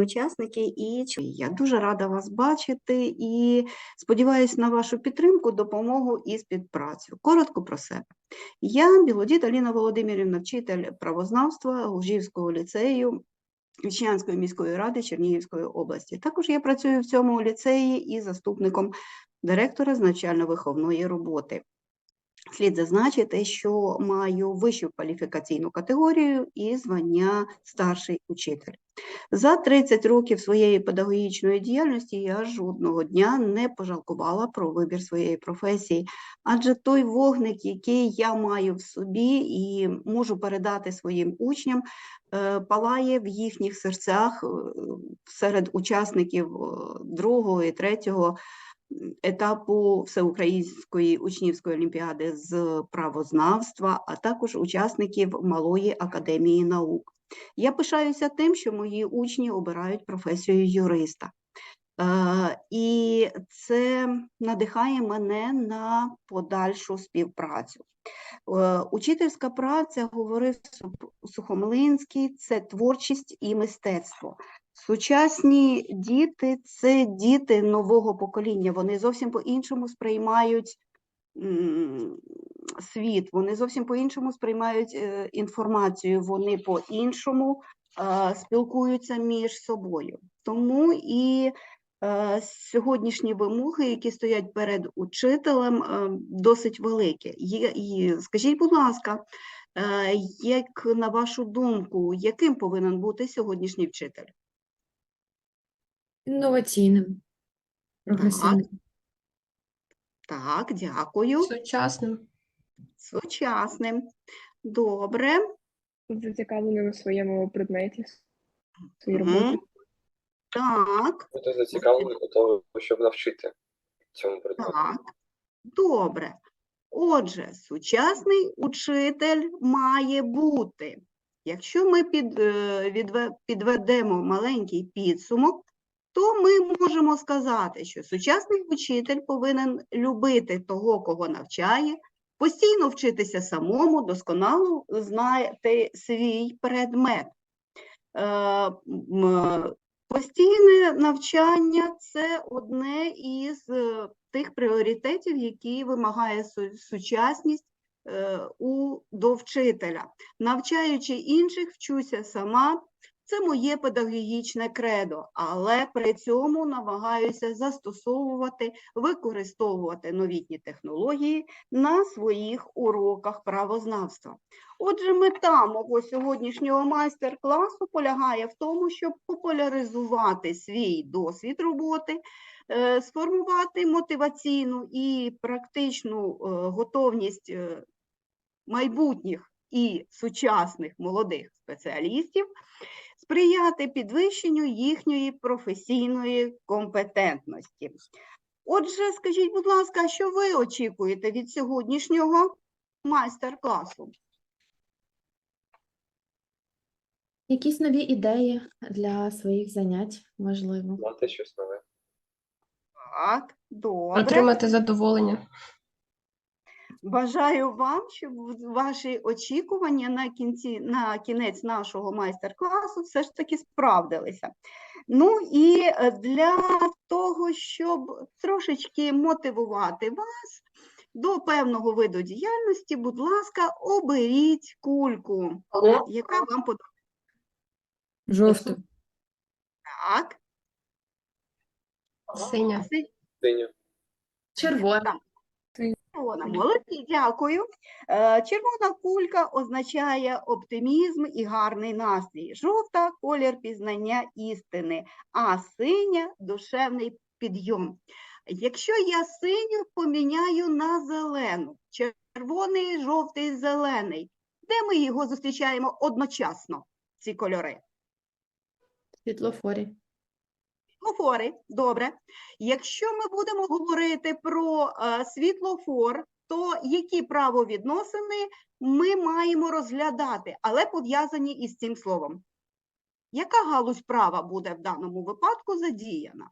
учасники і я дуже рада вас бачити і сподіваюся на вашу підтримку, допомогу і співпрацю. Коротко про себе. Я Білодіт Аліна Володимирівна, вчитель правознавства Лужівського ліцею Вічнянської міської ради Чернігівської області. Також я працюю в цьому ліцеї і заступником директора з навчально-виховної роботи. Слід зазначити, що маю вищу кваліфікаційну категорію і звання старший учитель. За 30 років своєї педагогічної діяльності я жодного дня не пожалкувала про вибір своєї професії, адже той вогник, який я маю в собі і можу передати своїм учням, е, палає в їхніх серцях е, серед учасників е, другого і третього етапу Всеукраїнської учнівської олімпіади з правознавства, а також учасників Малої академії наук. Я пишаюся тим, що мої учні обирають професію юриста. Е, І це надихає мене на подальшу співпрацю. Е, Учительська праця, говорив Сухомлинський, це творчість і мистецтво. Сучасні діти це діти нового покоління. Вони зовсім по-іншому сприймають світ, вони зовсім по-іншому сприймають е, інформацію, вони по-іншому е, спілкуються між собою. Тому і е, сьогоднішні вимоги, які стоять перед учителем, досить великі. І скажіть, будь ласка, як на вашу думку, яким повинен бути сьогоднішній вчитель? Інноваційним, прогресивним. Так, дякую. Сучасним. Сучасним. Добре. зацікавленим у своєму предметі, своїй Мгм. роботі. Так, Бути зацікавлений до того, щоб навчити цьому предмету. так. Добре. Отже, сучасний учитель має бути. Якщо ми під, е, відве- підведемо маленький підсумок, то ми можемо сказати, що сучасний учитель повинен любити того, кого навчає, постійно вчитися самому, досконало знати свій предмет. Е, Постійне навчання це одне із е, тих пріоритетів, які вимагає сучасність е, у до вчителя. Навчаючи інших, вчуся сама. Це моє педагогічне кредо, але при цьому намагаюся застосовувати, використовувати новітні технології на своїх уроках правознавства. Отже, мета мого сьогоднішнього майстер-класу полягає в тому, щоб популяризувати свій досвід роботи, е, сформувати мотиваційну і практичну е, готовність е, майбутніх і сучасних молодих спеціалістів, сприяти підвищенню їхньої професійної компетентності. Отже, скажіть, будь ласка, що ви очікуєте від сьогоднішнього майстер-класу? Якісь нові ідеї для своїх занять, можливо. Мати щось нове. Так, добре. Отримати задоволення. Бажаю вам, щоб ваші очікування на кінці, на кінець нашого майстер-класу все ж таки справдилися. Ну і е, для того, щоб трошечки мотивувати вас до певного виду діяльності, будь ласка, оберіть кульку, яка вам подобається. Жовту. Так, Синя. це Синю. Червона. Червона, молодці, дякую. Е, Червона кулька означає оптимізм і гарний настрій. Жовта колір пізнання істини, а синя душевний підйом. Якщо я синю поміняю на зелену, червоний, жовтий, зелений, де ми його зустрічаємо одночасно, ці кольори? Світлофорі. Світлофори, добре. Якщо ми будемо говорити про е, світлофор, то які правовідносини ми маємо розглядати, але пов'язані із цим словом? Яка галузь права буде в даному випадку задіяна?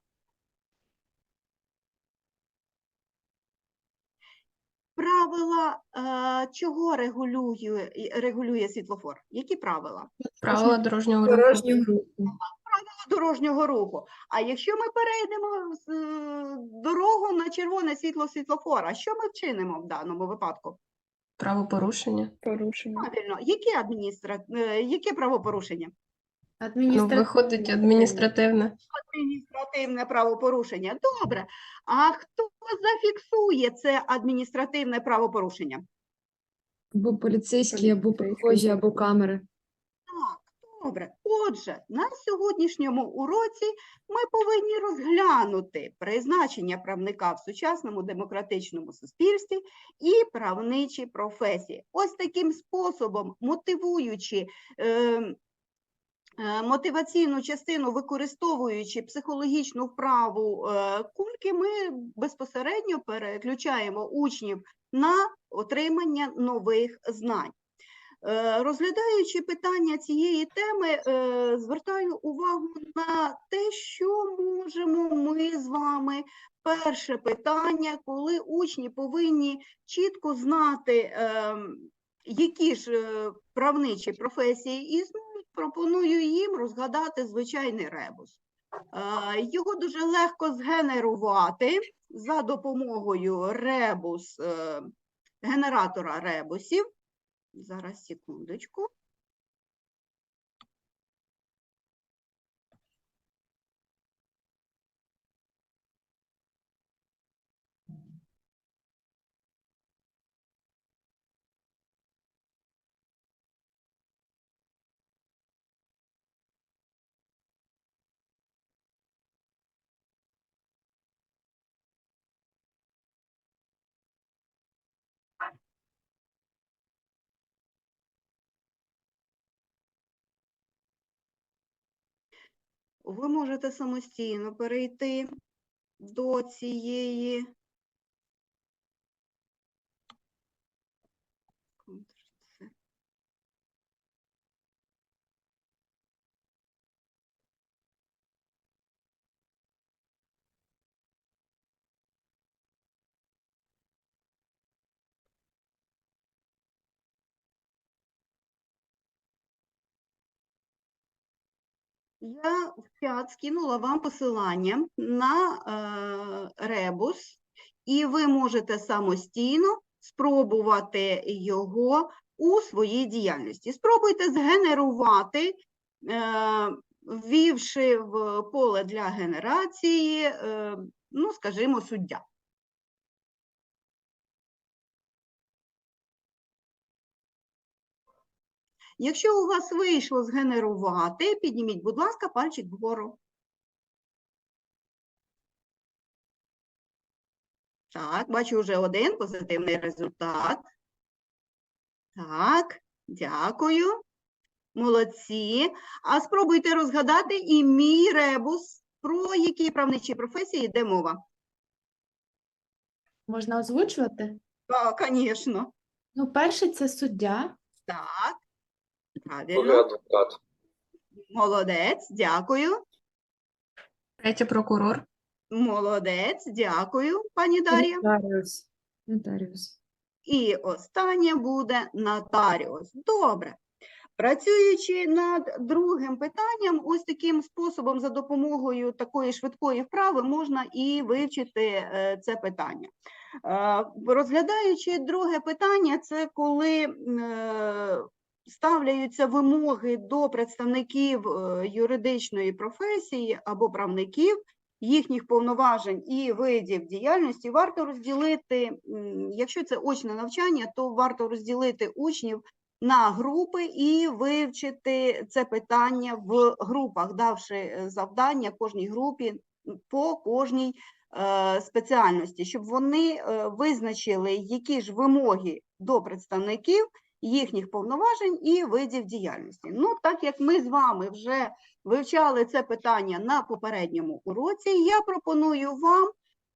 Правила е, чого регулює, регулює світлофор? Які правила? Правила дорожнього руху. Правила дорожнього руху. А якщо ми перейдемо з е, дорогу на червоне світло світлофора, що ми вчинимо в даному випадку? Правопорушення. Порушення. Правильно, яке адміністра... е, яке правопорушення? Ну, виходить адміністративне. Адміністративне правопорушення. Добре. А хто зафіксує це адміністративне правопорушення? Або поліцейські, або прохожі, або камери. Так, добре. Отже, на сьогоднішньому уроці ми повинні розглянути призначення правника в сучасному демократичному суспільстві і правничі професії. Ось таким способом, мотивуючи. Е, е, Мотиваційну частину, використовуючи психологічну вправу е, кульки, ми безпосередньо переключаємо учнів на отримання нових знань. Е, Розглядаючи питання цієї теми, е, звертаю увагу на те, що можемо ми з вами. Перше питання, коли учні повинні чітко знати, ем, які ж е, правничі професії існують, пропоную їм розгадати звичайний ребус. Е, Його дуже легко згенерувати за допомогою ребус, е, генератора ребусів. Зараз секундочку. Ви можете самостійно перейти до цієї. Я в чат скинула вам посилання на е, ребус, і ви можете самостійно спробувати його у своїй діяльності. Спробуйте згенерувати, е, ввівши в поле для генерації, е, ну, скажімо, суддя. Якщо у вас вийшло згенерувати, підніміть, будь ласка, пальчик вгору. Так, бачу вже один позитивний результат. Так, дякую. Молодці. А спробуйте розгадати і мій ребус, про які правничі професії йде мова. Можна озвучувати? Так, звісно. Ну, перше це суддя, Так. Правильно. адвокат. Молодець, дякую. Третє прокурор. Молодець, дякую, пані Дар'я. нотаріус. Нотаріус. І останнє буде нотаріус. Добре. Працюючи над другим питанням, ось таким способом, за допомогою такої швидкої вправи, можна і вивчити е, це питання. Е, Розглядаючи друге питання, це коли е, ставляються вимоги до представників е, юридичної професії або правників, їхніх повноважень і видів діяльності, варто розділити, якщо це очне навчання, то варто розділити учнів на групи і вивчити це питання в групах, давши е, завдання кожній групі по кожній е, спеціальності, щоб вони визначили, які ж вимоги до представників їхніх повноважень і видів діяльності. Ну, так як ми з вами вже вивчали це питання на попередньому уроці, я пропоную вам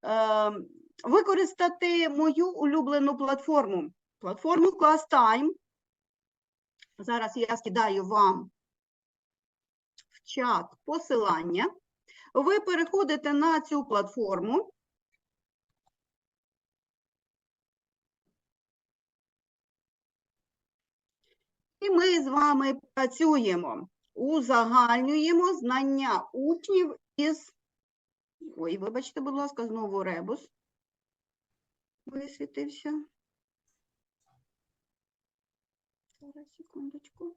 е, використати мою улюблену платформу, платформу ClassTime. Зараз я скидаю вам в чат посилання. Ви переходите на цю платформу. І ми з вами працюємо. узагальнюємо знання учнів із. Ой, вибачте, будь ласка, знову ребус висвітився. Зараз, секундочку.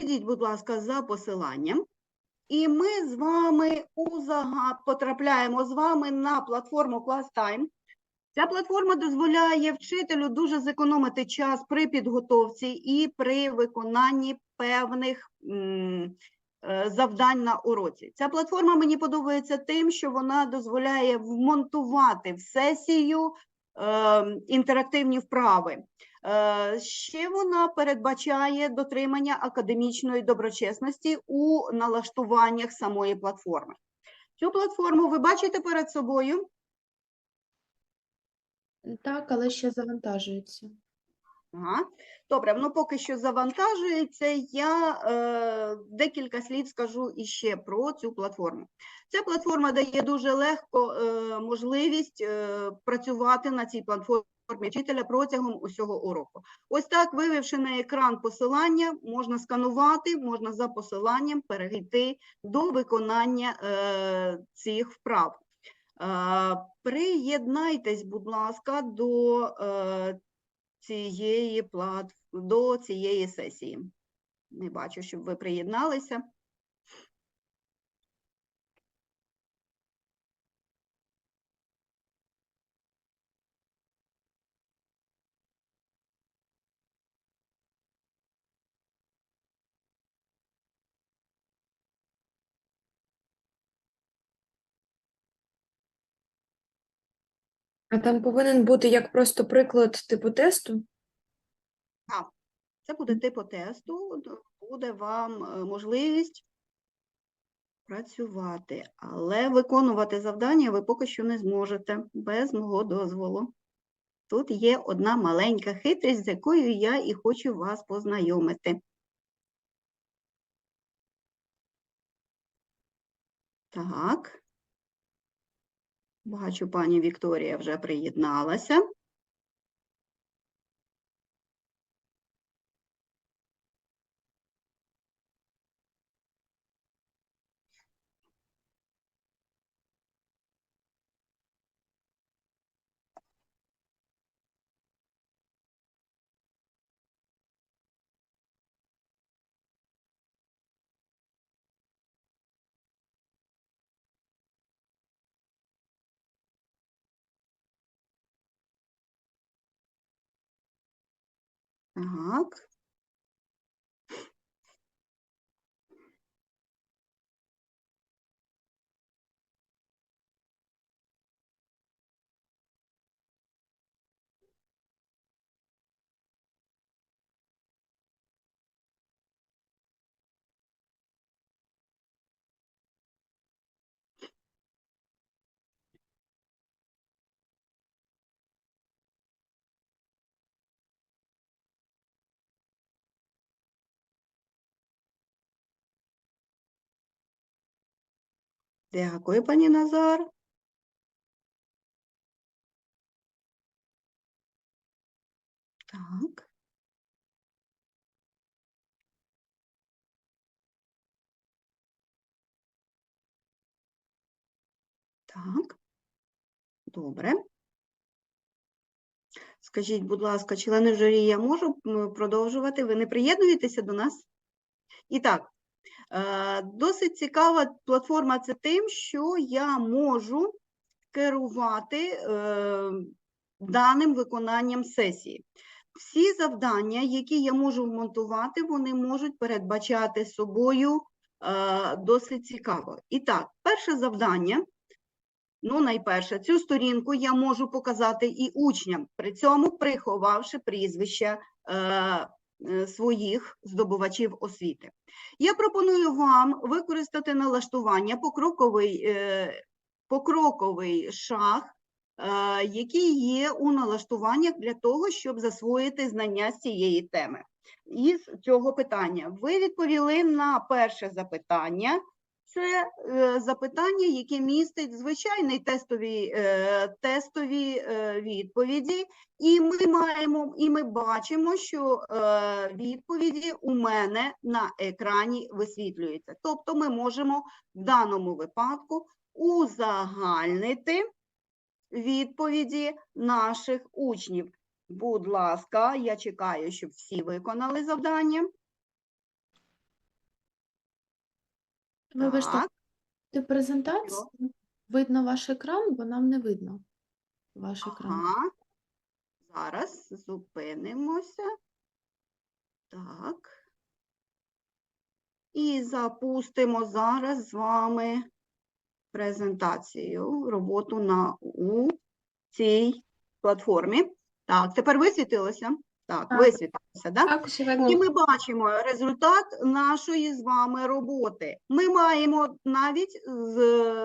Перейдіть, будь ласка, за посиланням. І ми з вами узага... потрапляємо з вами на платформу ClassTime. Ця платформа дозволяє вчителю дуже зекономити час при підготовці і при виконанні певних е, завдань на уроці. Ця платформа мені подобається тим, що вона дозволяє вмонтувати в сесію е, інтерактивні вправи. Е, Ще вона передбачає дотримання академічної доброчесності у налаштуваннях самої платформи. Цю платформу ви бачите перед собою? Так, але ще завантажується. Ага. Добре, ну поки що завантажується, я е, декілька слів скажу іще про цю платформу. Ця платформа дає дуже легко е, можливість е, працювати на цій платформі вчителя протягом усього уроку. Ось так, вивівши на екран посилання, можна сканувати, можна за посиланням перейти до виконання е, цих вправ. Е, Приєднайтесь, будь ласка, до е, цієї плат... до цієї сесії. Не бачу, щоб ви приєдналися. А там повинен бути як просто приклад типу тесту. Це буде типу тесту, буде вам е, можливість працювати, але виконувати завдання ви поки що не зможете без мого дозволу. Тут є одна маленька хитрість, з якою я і хочу вас познайомити. Так. Бачу, пані Вікторія вже приєдналася. Так. Дякую, пані Назар. Так. Так. Добре. Скажіть, будь ласка, члени журі, я можу продовжувати? Ви не приєднуєтеся до нас? І так, досить цікава платформа це тим, що я можу керувати е, даним виконанням сесії. Всі завдання, які я можу вмонтувати, вони можуть передбачати собою е, досить цікаво. І так, перше завдання. Ну, найперше, цю сторінку я можу показати і учням, при цьому приховавши прізвища е, е, своїх здобувачів освіти. Я пропоную вам використати налаштування покроковий, е, покроковий шаг, е, який є у налаштуваннях для того, щоб засвоїти знання з цієї теми. Із цього питання ви відповіли на перше запитання. Це е, запитання, яке містить звичайний тестові, е, тестові е, відповіді, і ми маємо, і ми бачимо, що відповіді у мене на екрані висвітлюються. Тобто ми можемо в даному випадку узагальнити відповіді наших учнів. Будь ласка, я чекаю, щоб всі виконали завдання. Вибачте, Так. ти презентацію? Видно ваш екран, бо нам не видно ваш екран. Ага. Зараз зупинимося. Так. І запустимо зараз з вами презентацію, роботу на у цій платформі. Так, тепер висвітилося? Так, Так. висвітилося, так? Так, І ми бачимо результат нашої з вами роботи. Ми маємо навіть з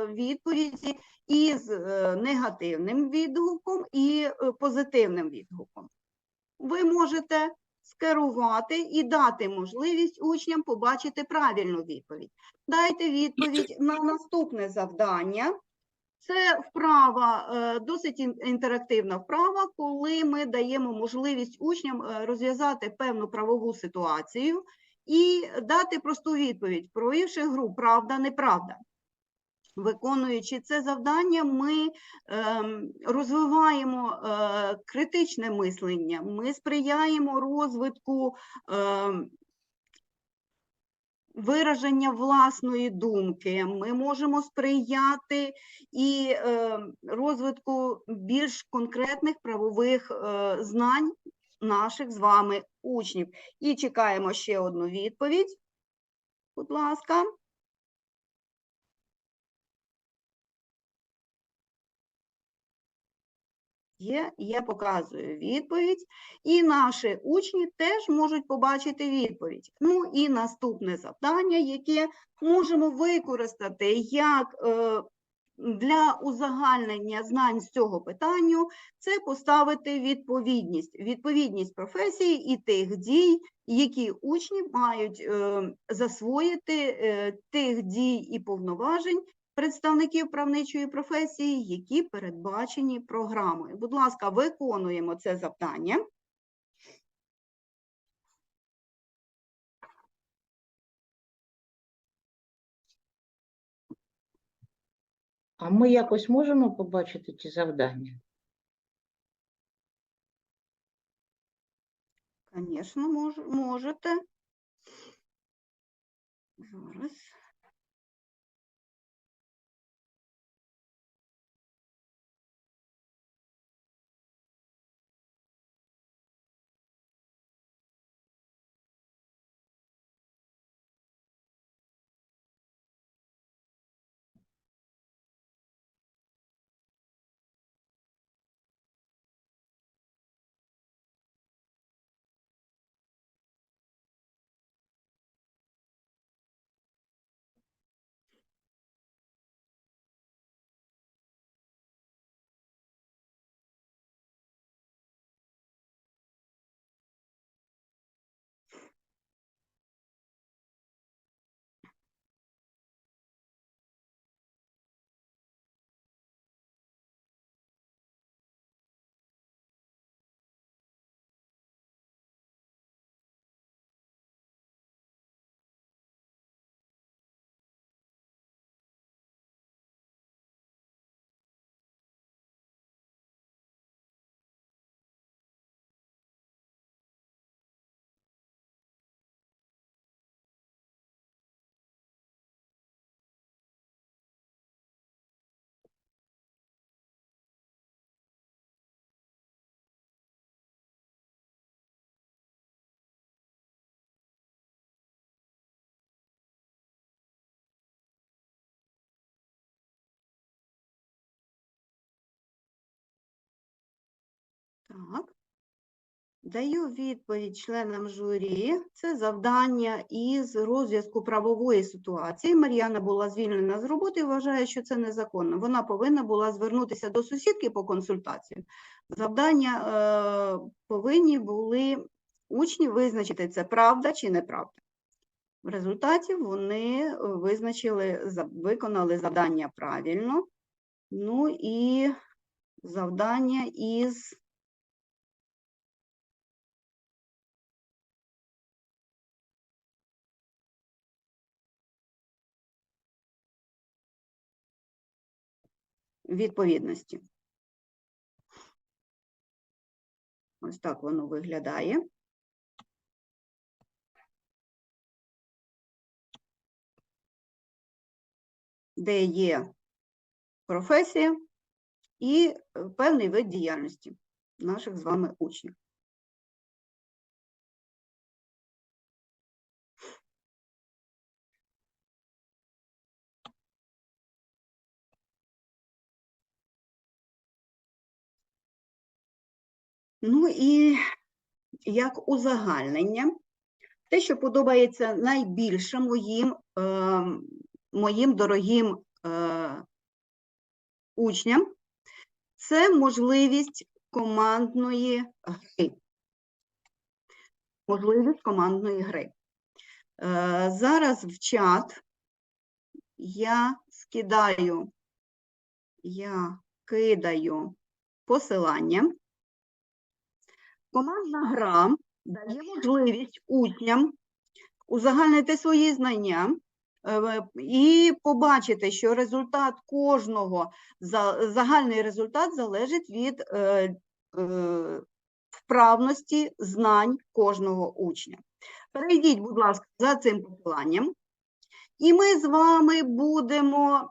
відповіді із е, негативним відгуком і е, позитивним відгуком. Ви можете скерувати і дати можливість учням побачити правильну відповідь. Дайте відповідь на наступне завдання. Це вправа, е, досить інтерактивна вправа, коли ми даємо можливість учням е, розв'язати певну правову ситуацію і дати просту відповідь, провівши гру правда, неправда. Виконуючи це завдання, ми ем, розвиваємо е, критичне мислення, ми сприяємо розвитку ем, вираження власної думки, ми можемо сприяти і е, розвитку більш конкретних правових е, знань наших з вами учнів. І чекаємо ще одну відповідь. Будь ласка. Є, я показую відповідь, і наші учні теж можуть побачити відповідь. Ну і наступне завдання, яке можемо використати як е, для узагальнення знань з цього питанню, це поставити відповідність. Відповідність професії і тих дій, які учні мають е, засвоїти е, тих дій і повноважень, представників правничої професії, які передбачені програмою. Будь ласка, виконуємо це завдання. А ми якось можемо побачити ці завдання? Звісно, мож, можете. Зараз. Так. Даю відповідь членам журі. Це завдання із розв'язку правової ситуації. Мар'яна була звільнена з роботи і вважає, що це незаконно. Вона повинна була звернутися до сусідки по консультацію. Завдання е, повинні були учні визначити, це правда чи неправда. В результаті вони визначили, виконали завдання правильно. Ну і завдання із відповідності. Ось так воно виглядає. Де є професія і е, певний вид діяльності наших з вами учнів. Ну і як узагальнення, те, що подобається найбільше моїм, е, моїм дорогим е, учням, це можливість командної гри. Можливість командної гри. Е, зараз в чат я скидаю, я кидаю посилання. Командна гра дає можливість учням узагальнити свої знання е, і побачити, що результат кожного, загальний результат залежить від е, е, вправності знань кожного учня. Перейдіть, будь ласка, за цим посиланням. І ми з вами будемо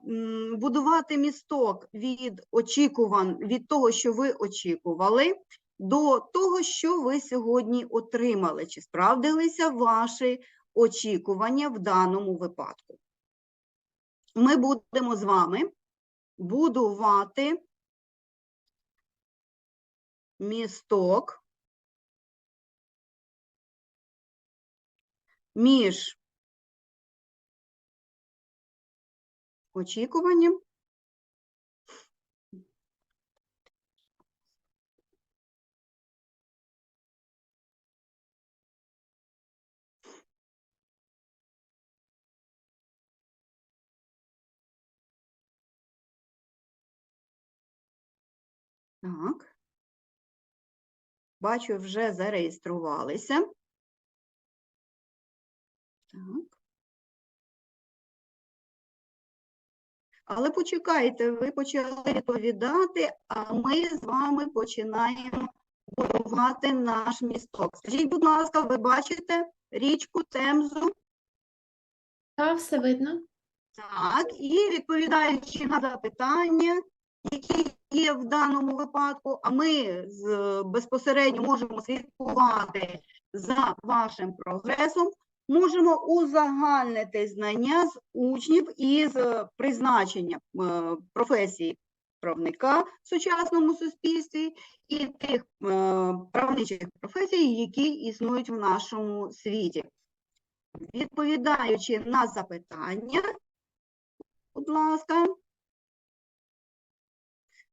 будувати місток від очікувань, від того, що ви очікували, до того, що ви сьогодні отримали. Чи справдилися ваші очікування в даному випадку? Ми будемо з вами будувати місток між очікуванням Так. Бачу, вже зареєструвалися. Так. Але почекайте, ви почали відповідати, а ми з вами починаємо будувати наш місток. Скажіть, будь ласка, ви бачите річку Темзу? Та все видно. Так, і відповідаючи на запитання, які є в даному випадку, а ми безпосередньо можемо слідкувати за вашим прогресом, можемо узагальнити знання з учнів із призначення е, професії правника в сучасному суспільстві і тих е, правничих професій, які існують в нашому світі. Відповідаючи на запитання, будь ласка,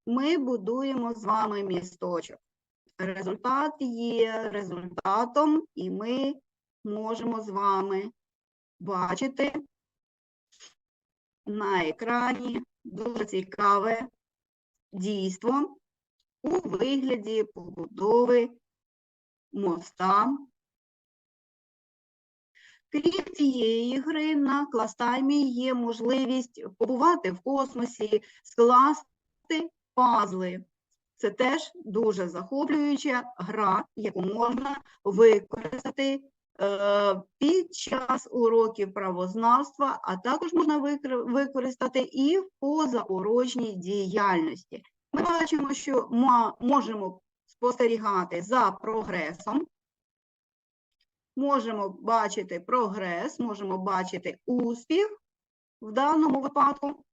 ми будуємо з вами місточок. Результат є результатом, і ми можемо з вами бачити на екрані дуже цікаве дійство у вигляді побудови моста. Крім цієї гри, на кластаймі є можливість побувати в космосі, скласти пазли. Це теж дуже захоплююча гра, яку можна використати е, під час уроків правознавства, а також можна використати і в позаурочній діяльності. Ми бачимо, що ма- можемо спостерігати за прогресом. Можемо бачити прогрес, можемо бачити успіх в даному випадку.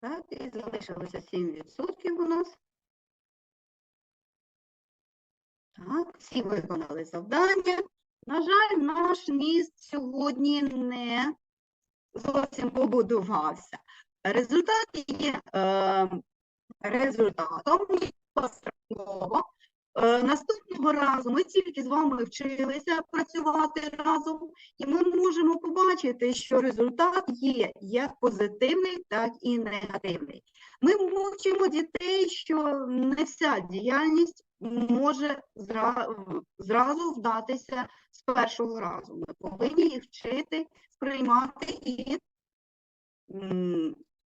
Так, і залишилося 7% у нас. Так, всі виконали завдання. На жаль, наш міст сьогодні не зовсім побудувався. Результат є е, результатом. Е, Наступного разу ми тільки з вами вчилися працювати разом, і ми можемо побачити, що результат є як позитивний, так і негативний. Ми вчимо дітей, що не вся діяльність може зразу вдатися з першого разу. Ми повинні їх вчити, сприймати і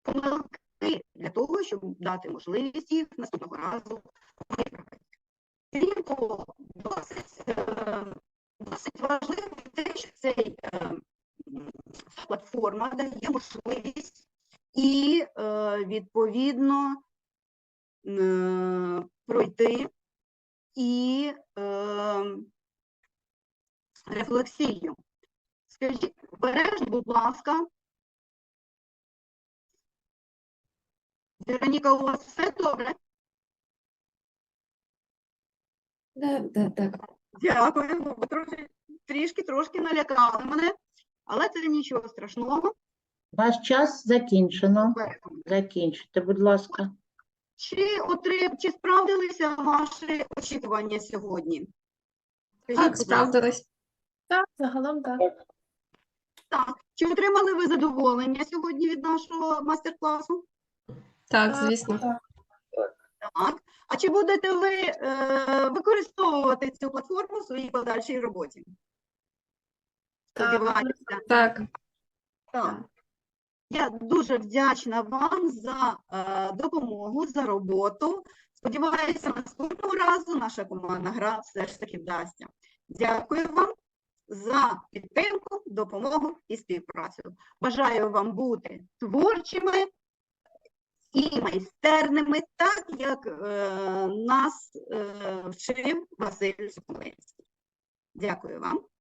помилки для того, щоб дати можливість їх наступного разу виправити. Крім досить, е, досить важливо те, що цей е, платформа дає можливість і е, відповідно пройти і рефлексію. Скажіть, бережно, будь ласка. Вероніка, у вас все добре? Да, да, так. Дякую. Ви трохи, трішки трошки налякали мене, але це нічого страшного. Ваш час закінчено. Закінчите, будь ласка. Чи, отри... Чи справдилися ваші очікування сьогодні? Скажіть, Так, будь ласка. справдились. Так, загалом так. Так. Чи отримали ви задоволення сьогодні від нашого майстер-класу? Так, Так, звісно. так. Так. А чи будете ви е, використовувати цю платформу в своїй подальшій роботі? Сподіваюся. Так. Так. Я дуже вдячна вам за е, допомогу, за роботу. Сподіваюся, наступного разу наша командна гра все ж таки вдасться. Дякую вам за підтримку, допомогу і співпрацю. Бажаю вам бути творчими і майстерними, так як е, нас е, вчив Василь Соколинський. Дякую вам.